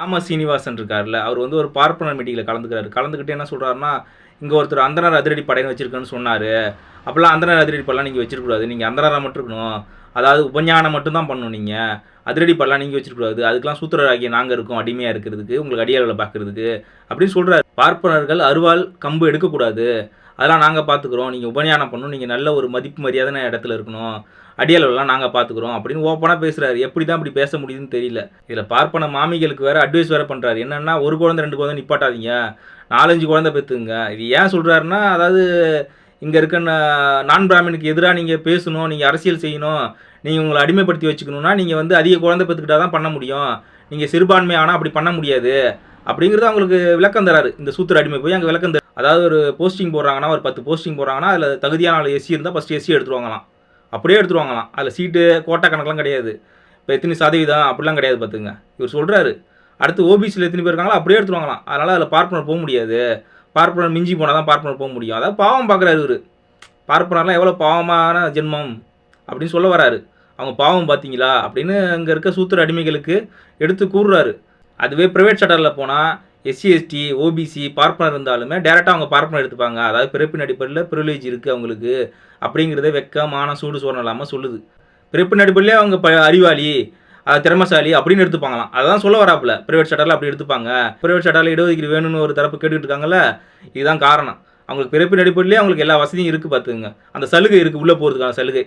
ராம சீனிவாசன் இருக்கார்ல அவர் வந்து ஒரு பார்ப்பனர் மீட்டிங்கில் கலந்துக்கிறாரு. கலந்துக்கிட்டு என்ன சொல்கிறாருன்னா இங்கே ஒருத்தர் அந்தனார் அதிரடி படைன்னு வச்சுருக்கேன்னு சொன்னார். அப்போல்லாம் அந்தனார் அதிரடி படலாம் நீங்கள் வச்சிருக்கூடாது நீங்கள் அந்தனாராக மட்டும் இருக்கணும். அதாவது உபஞானம் மட்டும்தான் பண்ணணும் நீங்கள் அதிரடி படலாம் நீங்கள் வச்சிருக்கூடாது அதுக்கெல்லாம் சூத்திரராகிய நாங்கள் இருக்கோம். அடிமையாக இருக்கிறதுக்கு உங்களுக்கு அடியாளர்களை பார்க்கறதுக்கு அப்படின்னு சொல்கிறாரு பார்ப்பனர்கள் அருவாள் கம்பு எடுக்கக்கூடாது. அதெல்லாம் நாங்கள் பார்த்துக்குறோம் நீங்கள் உபநியானம் பண்ணணும். நீங்கள் நல்ல ஒரு மதிப்பு மரியாதையான இடத்துல இருக்கணும். அடியாளர்கள்லாம் நாங்கள் பார்த்துக்குறோம் அப்படின்னு ஓப்பனாக பேசுகிறாரு எப்படி தான் இப்படி பேச முடியுதுன்னு தெரியல. இதில் பார்ப்பன மாமிகளுக்கு வேறு அட்வைஸ் வேறு பண்ணுறாரு என்னென்னா ஒரு குழந்தை ரெண்டு குழந்தை நிப்பாட்டாதீங்க. நாலஞ்சு குழந்தை பெற்றுங்க இது ஏன் சொல்கிறாருன்னா அதாவது இங்கே இருக்க நான் பிராமினுக்கு எதிராக நீங்கள் பேசணும். நீங்கள் அரசியல் செய்யணும். நீங்கள் உங்களை அடிமைப்படுத்தி வச்சுக்கணுன்னா நீங்கள் வந்து அதிக குழந்தை பெற்றுக்கிட்டா தான் பண்ண முடியும். நீங்கள் சிறுபான்மை ஆனால் அப்படி பண்ண முடியாது. அப்படிங்கிறது அவங்களுக்கு விளக்கம் தராரு. இந்த சூத்திர அடிமை போய் அங்கே விளக்கம் தரு அதாவது ஒரு போஸ்டிங் போடுறாங்கன்னா ஒரு பத்து போஸ்டிங் போடுறாங்கன்னா அதில் தகுதியான ஆள் எஸ்சி இருந்தால் ஃபஸ்ட் எஸ்சி எடுத்துருவாங்களாம். அப்படியே எடுத்துருவாங்களாம். அதில் சீட்டு கோட்டா கணக்கெலாம் கிடையாது. இப்போ எத்தனை சதவீதம் அப்படிலாம் கிடையாது பார்த்துங்க இவர் சொல்கிறாரு அடுத்து ஓபிசியில் எத்தனை பேர் இருக்காங்களோ அப்படியே எடுத்துருவாங்களாம். அதனால் அதில் பார்ப்பனர் போக முடியாது. பார்ப்பனர் மிஞ்சி போனால் தான் பார்ப்பனர் போக முடியும். அதாவது பாவம் பார்க்குறாரு இவர். பார்ப்பனர்லாம் எவ்வளோ பாவமான ஜென்மம் அப்படின்னு சொல்ல வராரு. அவங்க பாவம் பார்த்தீங்களா அப்படின்னு அங்கே இருக்க சூத்திர அடிமைகளுக்கு எடுத்து கூறுறாரு. அதுவே ப்ரைவேட் செக்டரில் போனால் எஸ்சி எஸ்டி ஓபிசி பார்ப்பனர் இருந்தாலுமே டேரெக்டாக அவங்க பார்ப்பனர் எடுத்துப்பாங்க. அதாவது பிறப்பின் அடிப்படையில் ப்ரிவிலேஜ் இருக்குது அவங்களுக்கு. அப்படிங்கிறத வெக்கமான சூடு சோழம் இல்லாமல் சொல்லுது. பிறப்பின் அடிப்படையிலே அவங்க ப அறிவாளி அது திறமசாலி அப்படின்னு எடுத்துப்பாங்களாம். அதான் சொல்ல வராப்புல. ப்ரைவேட் செக்டரில் அப்படி எடுத்துப்பாங்க. ப்ரைவேட் செக்டரில் இடஒதுக்கீடு வேணும்னு ஒரு தரப்பு கேட்டுக்கிட்டு இருக்காங்கல்ல இதுதான் காரணம். அவங்களுக்கு பிறப்பின் அடிப்படையிலே அவங்களுக்கு எல்லா வசதியும் இருக்குது பார்த்துங்க அந்த சலுகை இருக்குது உள்ளே போகிறதுக்கான சலுகை.